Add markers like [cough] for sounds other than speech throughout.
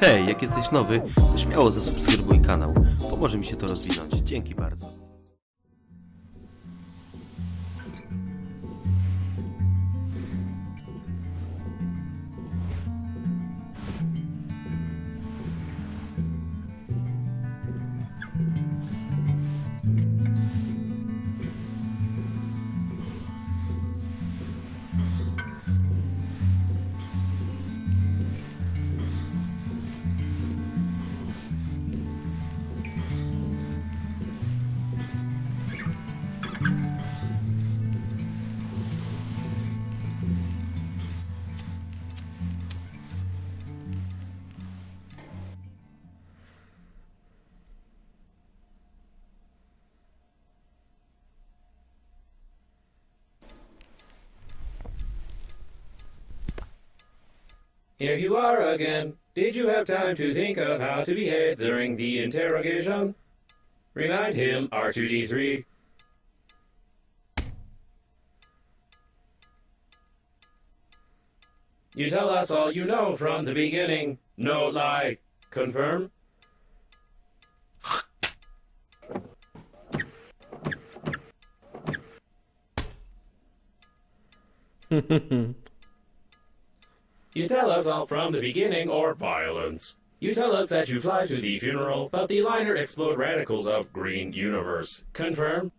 Hej, jak jesteś nowy, to śmiało zasubskrybuj kanał. Pomoże mi się to rozwinąć. Dzięki bardzo. Here you are again. Did you have time to think of how to behave during the interrogation? Remind him, R2D3. You tell us all you know from the beginning. No lie. Confirm? [laughs] You tell us all from the beginning or violence. You tell us that you fly to the funeral, but the liner explode radicals of Green Universe. Confirm?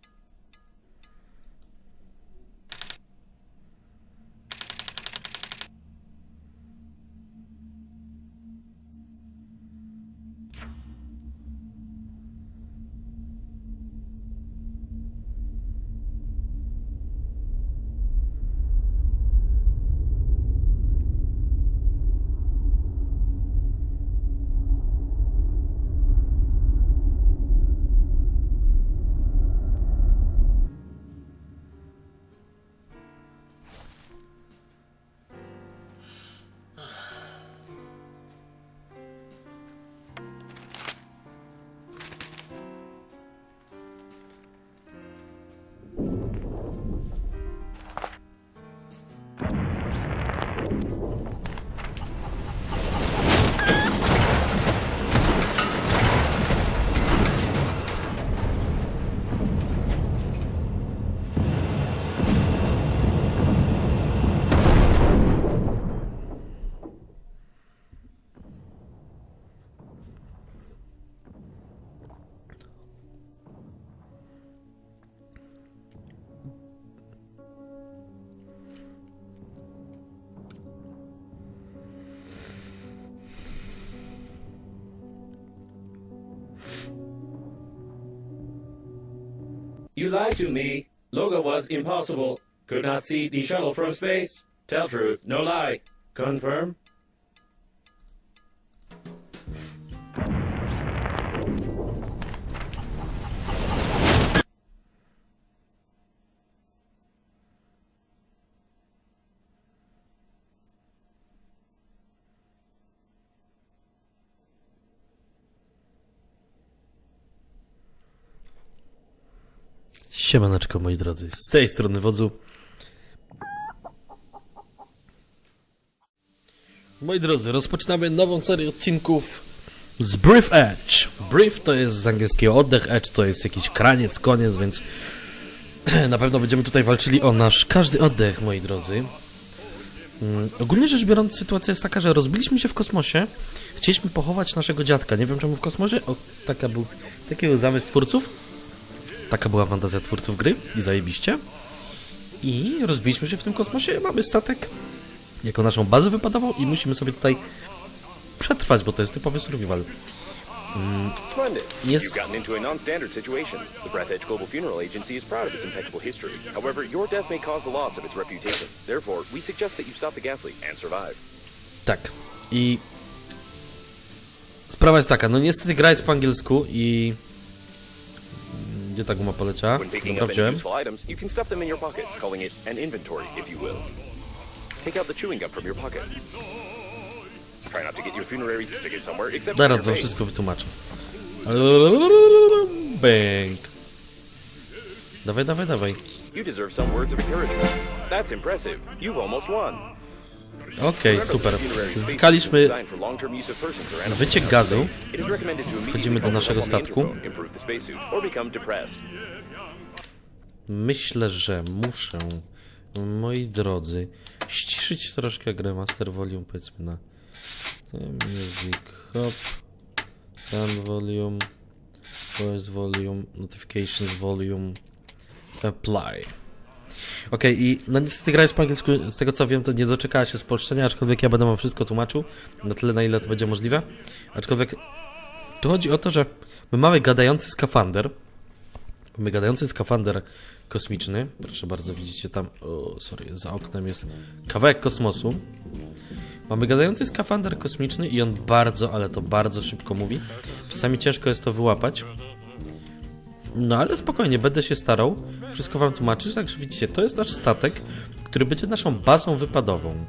You lied to me. Loga was impossible. Could not see the shuttle from space. Tell truth, no lie. Confirm? Siemaneczko moi drodzy, z tej strony wodzu. Moi drodzy, rozpoczynamy nową serię odcinków z Brief Edge. Brief to jest z angielskiego oddech, Edge to jest jakiś kraniec, koniec, więc [clears throat] na pewno będziemy tutaj walczyli o nasz każdy oddech, moi drodzy. Mm, Ogólnie rzecz biorąc, sytuacja jest taka, że rozbiliśmy się w kosmosie. Chcieliśmy pochować naszego dziadka. Nie wiem czemu w kosmosie. O, taka był, taki był zamysł twórców. Taka była fantazja twórców gry i zajebiście. I rozbiliśmy się w tym kosmosie, mamy statek jako naszą bazę wypadową i musimy sobie tutaj przetrwać, bo to jest typowy survival. And survive. Tak. I sprawa jest taka, no niestety gra jest po angielsku i... Gdzie ta guma poleciała? When picking Dobra, up any wziąłem. useful items, you can stuff them in your pockets, calling it an inventory, if you will. Take out the chewing gum from your pocket. Try not to get your funerary it somewhere except for Zaraz your wam face. wszystko wytłumaczę. Bęk. Dawaj, dawaj, dawaj. You deserve some words of encouragement. That's impressive. You've almost won. Okej, Remember, super. Zyskaliśmy wyciek gazu. Wchodzimy do naszego statku. Myślę, że muszę, moi drodzy, ściszyć troszkę grę Master Volume, powiedzmy na Music Hop, Sound Volume, Voice Volume, Notifications Volume, Apply. Okej, i no niestety gra jest po angielsku, z tego co wiem, to nie doczekała się spolszczenia, aczkolwiek ja będę wam wszystko tłumaczył, na tyle na ile to będzie możliwe. Aczkolwiek tu chodzi o to, że my mamy gadający skafander, Mamy gadający skafander kosmiczny. Proszę bardzo, widzicie tam. O, sorry, za oknem jest kawałek kosmosu. Mamy gadający skafander kosmiczny i on bardzo, ale to bardzo szybko mówi. Czasami ciężko jest to wyłapać. No ale spokojnie, będę się starał. Wszystko wam tłumaczyć. Także widzicie, to jest nasz statek, który będzie naszą bazą wypadową.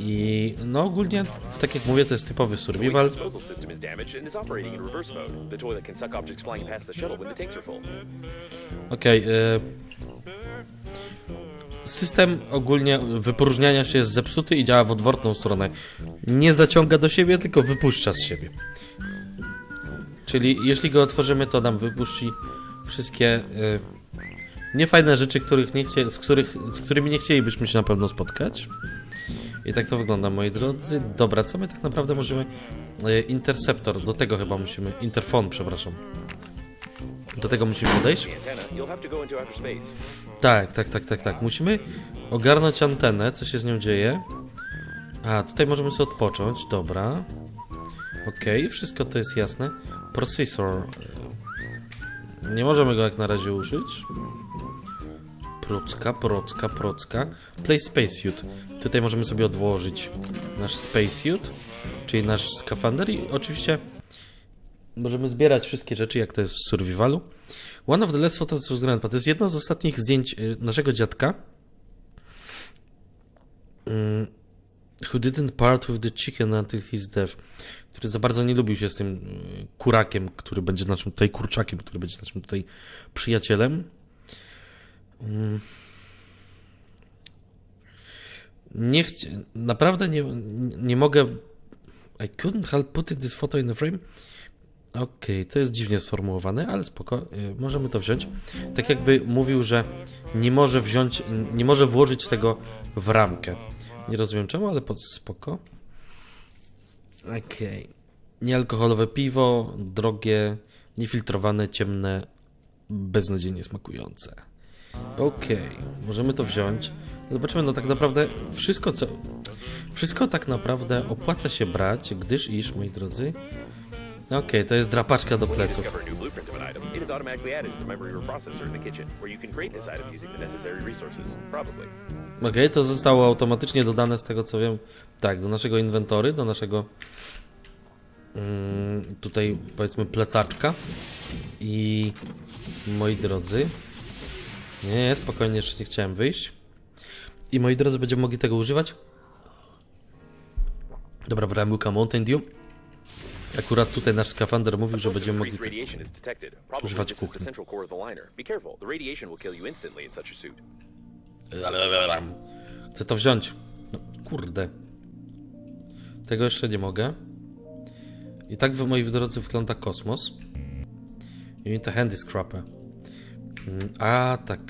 I no ogólnie, tak jak mówię, to jest typowy survival. disposal system is damaged and is operating in reverse mode. The toilet can suck objects flying past the shuttle when the tanks are full. Okej. y, System ogólnie wypróżniania się jest zepsuty i działa w odwrotną stronę. Nie zaciąga do siebie, tylko wypuszcza z siebie. Czyli jeśli go otworzymy, to nam wypuści wszystkie y, niefajne rzeczy, których nie chcie, z, których, z którymi nie chcielibyśmy się na pewno spotkać. I tak to wygląda, moi drodzy. Dobra, co my tak naprawdę możemy... Y, interceptor, do tego chyba musimy... Interfon, przepraszam. Do tego musimy podejść. Tak, tak, tak, tak, tak. Musimy ogarnąć antenę, co się z nią dzieje. A, tutaj możemy sobie odpocząć, dobra. Okej, wszystko to jest jasne. Procesor. e, Nie możemy go jak na razie użyć. Procka, procka, procka. Play spacesuit. Tutaj możemy sobie odłożyć nasz spacesuit, czyli nasz skafander i oczywiście możemy zbierać wszystkie rzeczy, jak to jest w survivalu. One of the last photos of grandpa. To jest jedno z ostatnich zdjęć y, naszego dziadka. Mm, Who didn't part with the chicken until his death. Który za bardzo nie lubił się z tym y, kurakiem, który będzie naszym tutaj kurczakiem, który będzie naszym tutaj przyjacielem. Mm. Nie chci... Naprawdę nie, nie mogę. I couldn't help putting this photo in the frame. Okej, to jest dziwnie sformułowane, ale spoko, y, możemy to wziąć. Tak jakby mówił, że nie może wziąć, nie może włożyć tego w ramkę. Nie rozumiem czemu, ale pod spoko. Okej. Niealkoholowe piwo, drogie, niefiltrowane, ciemne, beznadziejnie smakujące. Okej, możemy to wziąć. Zobaczymy, no tak naprawdę wszystko, co... Wszystko tak naprawdę opłaca się brać, gdyż iż, moi drodzy... Okej, to jest drapaczka do pleców. it is automatically added to memory or processor in the kitchen, where you can create this item using the necessary resources. Probably. Okej, to zostało automatycznie dodane z tego co wiem. Tak, do naszego inwentory, do naszego mm, tutaj powiedzmy plecaczka. I moi drodzy. Nie, spokojnie, jeszcze nie chciałem wyjść. I moi drodzy, będziemy mogli tego używać. Dobra, brałem Luka Mountain Dew. Akurat tutaj nasz skafander mówił, że będziemy mogli. Używać kuchni. Chcę to wziąć. No, kurde. Tego jeszcze nie mogę. I tak w mojej drodze wygląda kosmos. You need a handy scrapper. Mm, A, tak.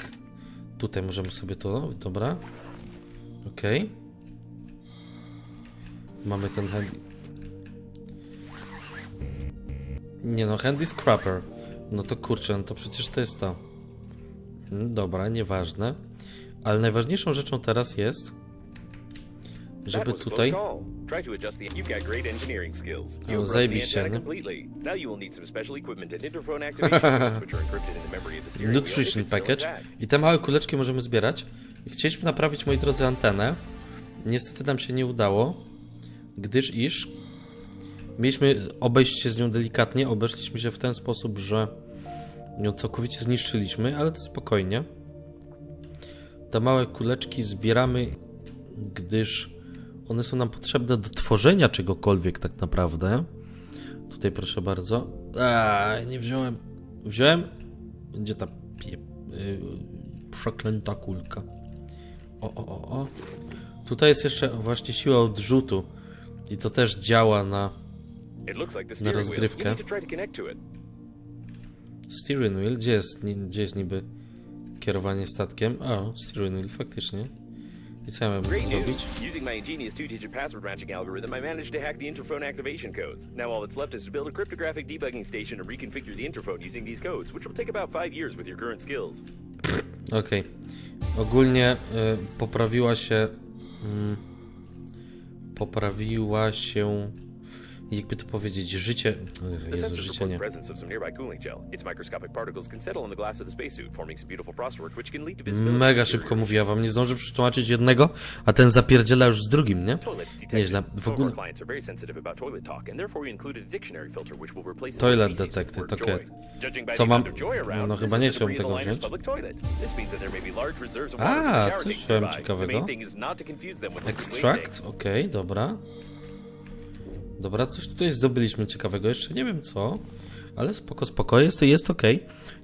Tutaj możemy sobie to... Dobra. Okej. Mamy ten handy... Nie no, handy scrapper. No to kurczę, no to przecież to jest to. Mm, Dobra, nieważne. Ale najważniejszą rzeczą teraz jest, żeby tutaj... the zajebiście, nie? [laughs] if Nutrition Package. I te małe kuleczki możemy zbierać. Chcieliśmy naprawić, moi drodzy, antenę. Niestety nam się nie udało, gdyż iż mieliśmy obejść się z nią delikatnie. Obeszliśmy się w ten sposób, że ją całkowicie zniszczyliśmy, ale to spokojnie. Te małe kuleczki zbieramy, gdyż one są nam potrzebne do tworzenia czegokolwiek tak naprawdę. Tutaj proszę bardzo. A, nie wziąłem. Wziąłem. Gdzie ta pie... Yy, przeklęta kulka? O, o, o, o. Tutaj jest jeszcze właśnie siła odrzutu. I to też działa na Na rozgrywkę. steering wheel. Gdzie jest, gdzie jest niby kierowanie statkiem? O, steering wheel, faktycznie. I co ja Great zrobić? Using my ingenious two-digit password matching algorithm, I managed to hack the interphone activation codes. Now all that's left is to build a cryptographic debugging station and reconfigure the interphone using these codes, which will take about five years with your current skills. Okej. Ogólnie y, poprawiła się. Mm, poprawiła się. Jakby to powiedzieć, życie. Jezu, życie nie. Mega szybko mówiła wam, nie zdążę przetłumaczyć jednego, a ten zapierdziela już z drugim, nie? Nieźle. W ogóle toilet okej. Judging by Co mam- no chyba nie chciałbym tego wziąć. A, coś słyszałem ciekawego. thing is not Dobra, coś tutaj zdobyliśmy ciekawego, jeszcze nie wiem co, ale spoko, spoko, jest jest ok.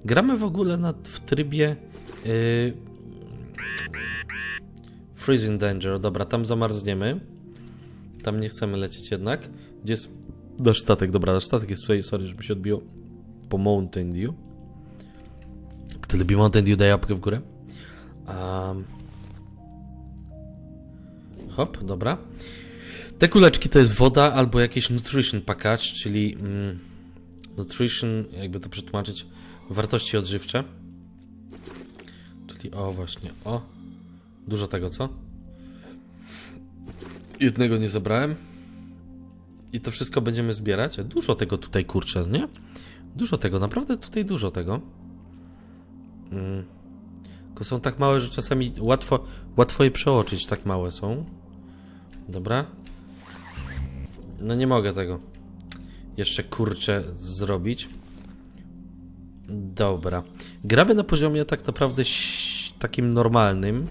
Gramy w ogóle na, w trybie yy... Freezing Danger, dobra, tam zamarzniemy. Tam nie chcemy lecieć jednak. Gdzie jest nasz statek? Dobra, nasz statek jest tutaj, sorry, żeby się odbiło po Mountain Dew. Kto lubi Mountain Dew, daje łapkę w górę. Um... Hop, dobra. Te kuleczki to jest woda albo jakiś nutrition package, czyli mm, nutrition, jakby to przetłumaczyć, wartości odżywcze. Czyli o właśnie, o. Dużo tego, co? Jednego nie zabrałem. I to wszystko będziemy zbierać. Dużo tego tutaj, kurczę, nie? Dużo tego, naprawdę tutaj dużo tego. Mm. Tylko są tak małe, że czasami łatwo, łatwo je przeoczyć, tak małe są. Dobra. No nie mogę tego jeszcze kurczę zrobić. Dobra. Gramy na poziomie tak naprawdę takim normalnym.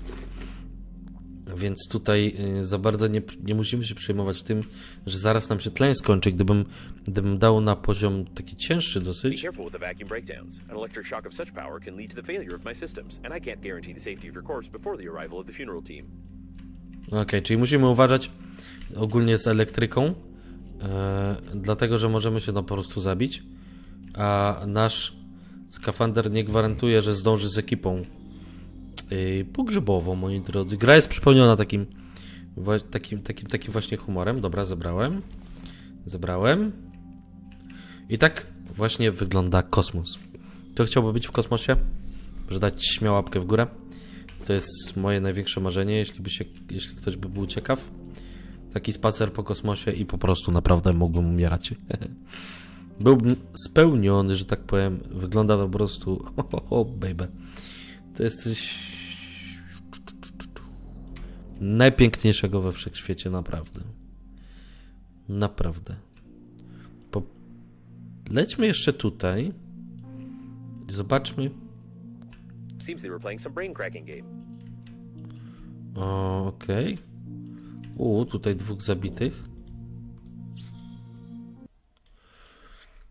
Więc tutaj y, za bardzo nie, nie musimy się przejmować tym, że zaraz nam się tlen skończy. Gdybym, gdybym dał na poziom taki cięższy dosyć. Okej, czyli musimy uważać ogólnie z elektryką, dlatego że możemy się no po prostu zabić, a nasz skafander nie gwarantuje, że zdąży z ekipą e, pogrzebową, moi drodzy. Gra jest przypełniona takim, takim, takim, takim właśnie humorem. Dobra, zebrałem. Zebrałem. I tak właśnie wygląda kosmos. Kto chciałby być w kosmosie? Może dać śmiał łapkę w górę. To jest moje największe marzenie, jeśli, by się, jeśli ktoś by był ciekaw. Taki spacer po kosmosie i po prostu naprawdę mógłbym umierać. [laughs] Byłbym spełniony, że tak powiem. Wygląda po prostu. [laughs] O, o baby. To jest coś najpiękniejszego we wszechświecie, naprawdę. Naprawdę. Po... Lećmy jeszcze tutaj. Zobaczmy. Seems they were playing some brain cracking game. Okej. U, tutaj dwóch zabitych.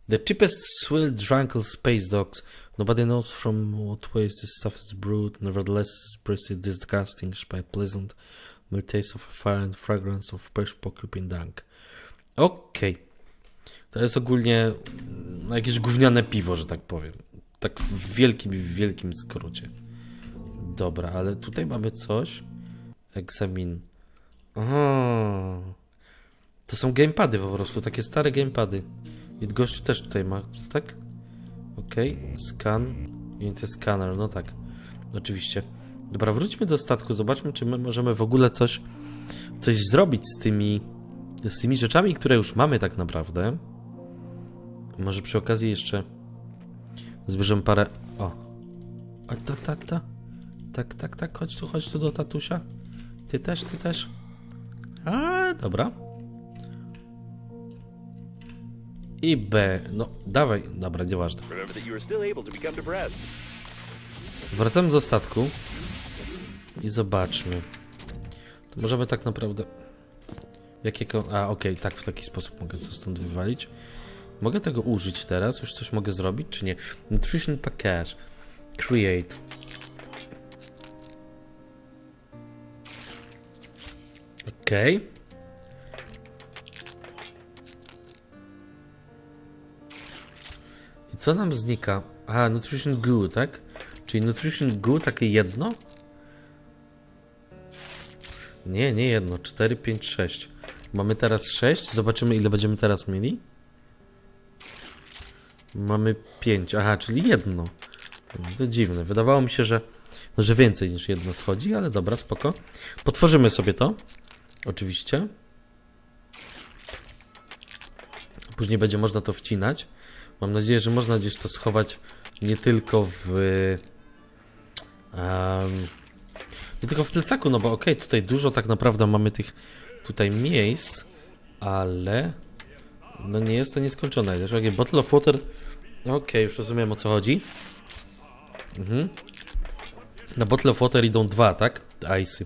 The cheapest swill drunkle space dogs. Nobody knows from what ways this stuff is brewed. Nevertheless, it's pretty disgusting by pleasant mild taste of fire and fragrance of fresh porcupine dung. Okej. To jest ogólnie mm, jakieś gówniane piwo, że tak powiem. Tak w wielkim, w wielkim skrócie. Dobra, ale tutaj mamy coś. Egzamin. Aha. To są gamepady po prostu, takie stare gamepady. I gościu też tutaj ma, tak? Okej, scan. I to jest scanner, no tak. Oczywiście. Dobra, wróćmy do statku, zobaczmy, czy my możemy w ogóle coś, coś zrobić z tymi, z tymi rzeczami, które już mamy tak naprawdę. Może przy okazji jeszcze zbierzemy parę... O. O, ta, ta, ta. Tak, tak, tak, chodź tu, chodź tu do tatusia. Ty też, ty też. A, dobra. I B. No, dawaj. Dobra, nieważne. Wracamy do statku. I zobaczmy. To możemy tak naprawdę... Jakiego... A, okej, tak, w taki sposób mogę to stąd wywalić. Mogę tego użyć teraz? Już coś mogę zrobić, czy nie? Nutrition Package. Create. Okej. I co nam znika? A, Nutrition Goo, tak? Czyli Nutrition Goo takie jedno? Nie, nie jedno. 4, 5, 6. Mamy teraz 6. Zobaczymy, ile będziemy teraz mieli. Mamy 5. Aha, czyli jedno. To dziwne. Wydawało mi się, że, że więcej niż jedno schodzi, ale dobra, spoko. Potworzymy sobie to. Oczywiście. Później będzie można to wcinać. Mam nadzieję, że można gdzieś to schować nie tylko w. em, nie tylko w plecaku, no bo okej, tutaj dużo tak naprawdę mamy tych tutaj miejsc, ale no nie jest to nieskończone. Też takie bottle of water. Okej, już rozumiem o co chodzi. Mhm. Na bottle of water idą dwa, tak? Icy.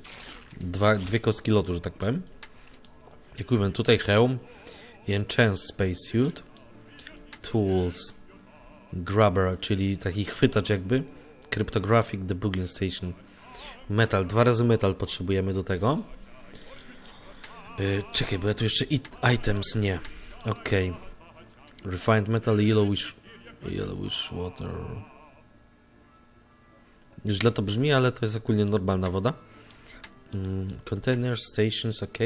Dwa, dwie kostki lotu, że tak powiem. Equipment tutaj hełm i spacesuit. Tools. Grabber, czyli taki chwytacz jakby. Cryptographic debugging station. Metal, dwa razy metal potrzebujemy do tego. Yy, czekaj, bo ja tu jeszcze it, items nie. Okej. Refined metal, yellowish, yellowish water. Źle to brzmi, ale to jest ogólnie normalna woda. Mm, container stations, ok.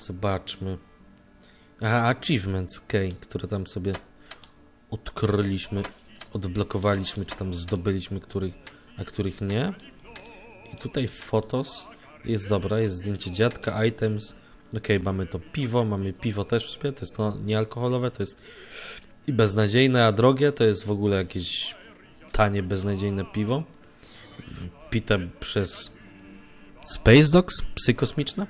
Zobaczmy. Aha, achievements, ok, które tam sobie odkryliśmy, odblokowaliśmy, czy tam zdobyliśmy, których, a których nie. I tutaj fotos jest dobra, jest zdjęcie dziadka, items. Ok, mamy to piwo, mamy piwo też w sobie, to jest no, niealkoholowe, to jest i beznadziejne, a drogie to jest w ogóle jakieś tanie, beznadziejne piwo. Pite przez Space Dogs? Psy kosmiczne?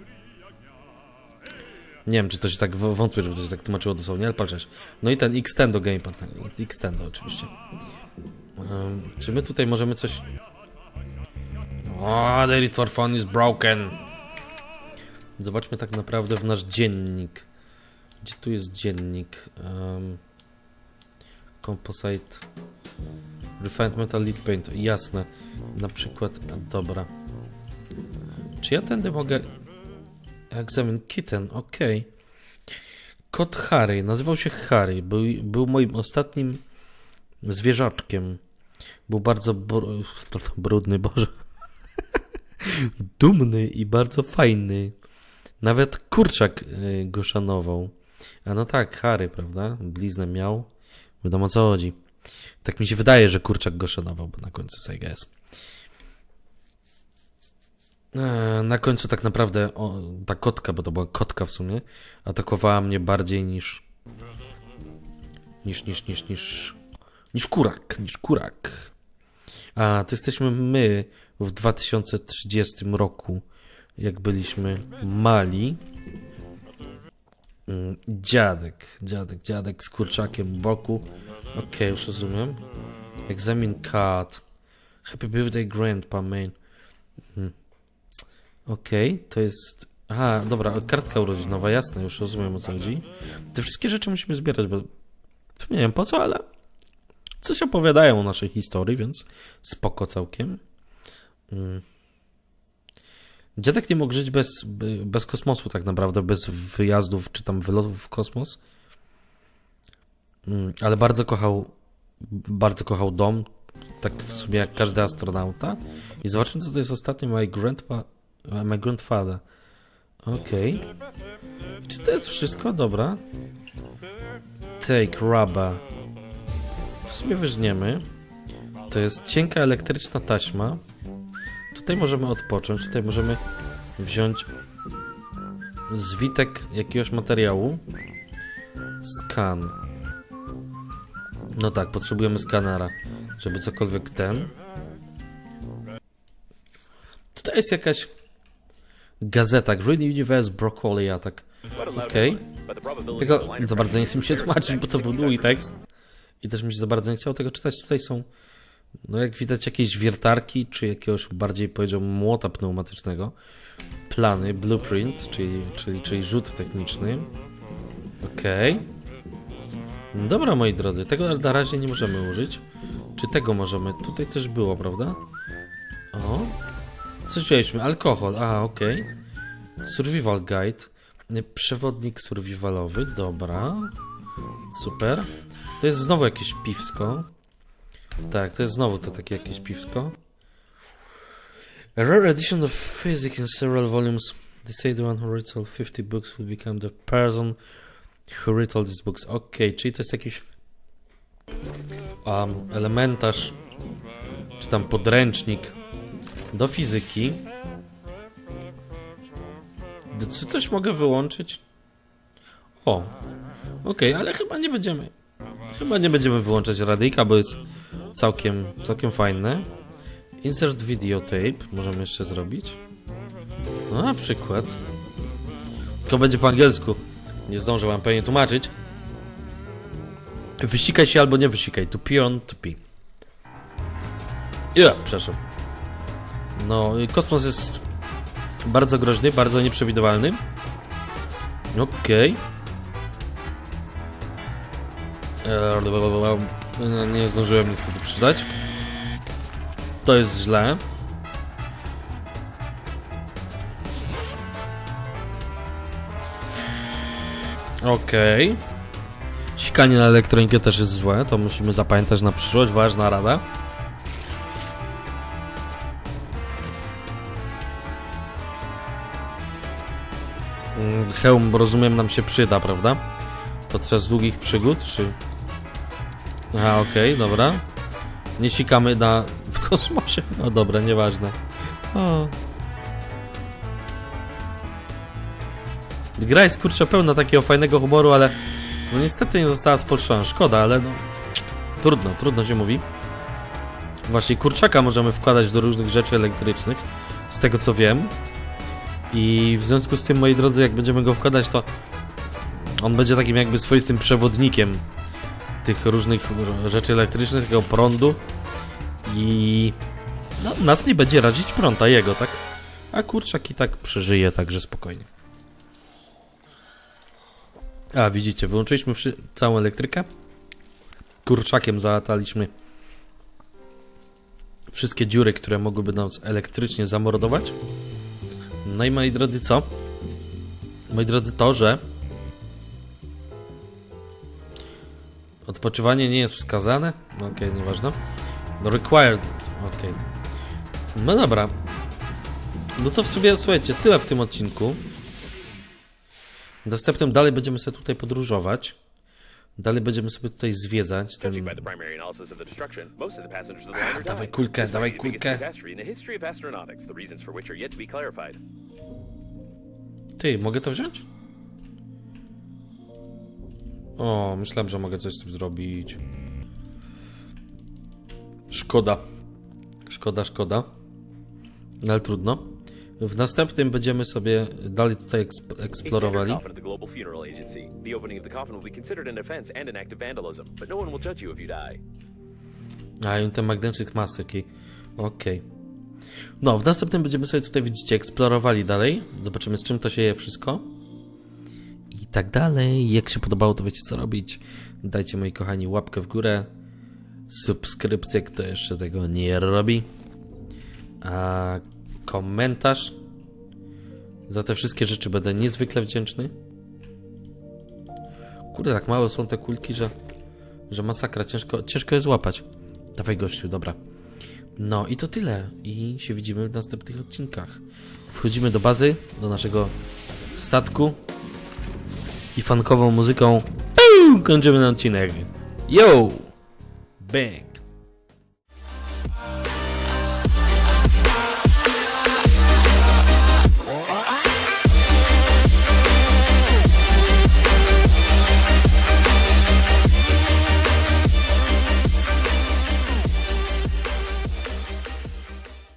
Nie wiem, czy to się tak wątpię, żeby to się tak tłumaczyło dosłownie, ale patrzeć. No i ten Xtendo Gamepad. Xtendo oczywiście. Um, czy my tutaj możemy coś... O, the edit for phone is broken. Zobaczmy tak naprawdę w nasz dziennik. Gdzie tu jest dziennik? Um, composite... Refined Metal Lead Paint. Jasne. Na przykład... Dobra. Czy ja tędy mogę... Examine Kitten, okej. Kot Harry, nazywał się Harry, był, był moim ostatnim zwierzaczkiem. Był bardzo br- brudny, boże. [laughs] Dumny i bardzo fajny. Nawet kurczak y, go szanował. A no tak, Harry, prawda? Bliznę miał. Wiadomo o co chodzi. Tak mi się wydaje, że kurczak go szanował, na końcu Sega Na końcu tak naprawdę o, ta kotka, bo to była kotka w sumie, atakowała mnie bardziej niż niż, niż, niż, niż niż kurak, niż kurak. A, to jesteśmy my w 2030 roku, jak byliśmy mali. Mm, Dziadek, dziadek, dziadek z kurczakiem w boku. Okej, już rozumiem. Examine card. Happy birthday grandpa, man. Mhm. Okej, to jest... Aha, dobra, kartka urodzinowa, jasne, już rozumiem o co chodzi. Te wszystkie rzeczy musimy zbierać, bo nie wiem po co, ale coś opowiadają o naszej historii, więc spoko całkiem. Mm. Dziadek nie mógł żyć bez, bez kosmosu tak naprawdę, bez wyjazdów czy tam wylotów w kosmos. Mm, Ale bardzo kochał bardzo kochał dom, tak w sumie jak każdy astronauta. I zobaczmy co to jest ostatnio, my grandpa, my grandfather. Okej. Czy to jest wszystko? Dobra. Take rubber. W sumie weźmiemy. To jest cienka elektryczna taśma. Tutaj możemy odpocząć, tutaj możemy wziąć zwitek jakiegoś materiału. Skan. No tak, potrzebujemy skanera, żeby cokolwiek ten. Tutaj jest jakaś gazeta, Green Universe Broccoli Attack. Okej. But the probability Tego za bardzo nie chcę mi się tłumaczyć, bo to był długi tekst. I też mi się za bardzo nie chciało tego czytać. Tutaj są, no jak widać, jakieś wiertarki, czy jakiegoś bardziej powiedziałbym młota pneumatycznego. Plany, blueprint, czyli, czyli, czyli rzut techniczny. Okej. Dobra, moi drodzy, tego na razie nie możemy użyć. Czy tego możemy? Tutaj coś było, prawda? O. Coś wzięliśmy. Alkohol. A, okej. Survival Guide. Przewodnik survivalowy, dobra. Super. To jest znowu jakieś piwsko. Tak, to jest znowu to takie jakieś piwsko. A rare edition of physics in several volumes. They say the one who reads all 50 books will become the person who read all these books. Okej, czyli to jest jakiś um, elementarz, czy tam podręcznik do fizyki. Czy coś mogę wyłączyć? O, okej, ale chyba nie będziemy. Chyba nie będziemy wyłączać radyjka, bo jest całkiem, całkiem fajne. Insert videotape możemy jeszcze zrobić. No, na przykład. Tylko będzie po angielsku. Nie zdążę wam pewnie tłumaczyć. Wysikaj się albo nie wysikaj. To pee on to. Ja, przepraszam. No, kosmos jest bardzo groźny, bardzo nieprzewidywalny. Okej. Eee, Nie zdążyłem niestety przeczytać. To jest źle. Okej. Sikanie na elektronikę też jest złe, to musimy zapamiętać na przyszłość, ważna rada. Hełm, rozumiem, nam się przyda, prawda? Podczas długich przygód, czy... Aha, okej, dobra. Nie sikamy na... [laughs] w kosmosie. No dobra, nieważne. O. Gra jest kurczę pełna takiego fajnego humoru, ale no niestety nie została spolszczona. Szkoda, ale no trudno, trudno się mówi. Właśnie kurczaka możemy wkładać do różnych rzeczy elektrycznych, z tego co wiem. I w związku z tym, moi drodzy, jak będziemy go wkładać, to on będzie takim jakby swoistym przewodnikiem tych różnych rzeczy elektrycznych, tego prądu. I no, nas nie będzie razić prąd, a jego, tak? A kurczak i tak przeżyje, także spokojnie. A, widzicie, wyłączyliśmy całą elektrykę. Kurczakiem załataliśmy wszystkie dziury, które mogłyby nas elektrycznie zamordować. No i moi drodzy, co? Moi drodzy, to, że odpoczywanie nie jest wskazane. No Okej, nieważne. No required. Okej. No dobra. No to w sumie, słuchajcie, tyle w tym odcinku. Następnym dalej będziemy sobie tutaj podróżować. Dalej będziemy sobie tutaj zwiedzać ten... Dawaj kulkę, dawaj kulkę. Ty, mogę to wziąć? O, myślałem, że mogę coś z tym zrobić. Szkoda. Szkoda, szkoda. No, ale trudno. W następnym będziemy sobie dalej tutaj eksp- eksplorowali. no. A, i ten magnetycznych masek. Okej. No, w następnym będziemy sobie tutaj, widzicie, eksplorowali dalej. Zobaczymy, z czym to się je wszystko. I tak dalej. Jak się podobało, to wiecie, co robić. Dajcie, moi kochani, łapkę w górę. Subskrypcję, kto jeszcze tego nie robi. A komentarz. Za te wszystkie rzeczy będę niezwykle wdzięczny. Kurde, tak małe są te kulki, że, że masakra. Ciężko, ciężko je złapać. Dawaj gościu, dobra. No i to tyle. I się widzimy w następnych odcinkach. Wchodzimy do bazy, do naszego statku. I fankową muzyką piu, kończymy ten odcinek. Yo! Bang!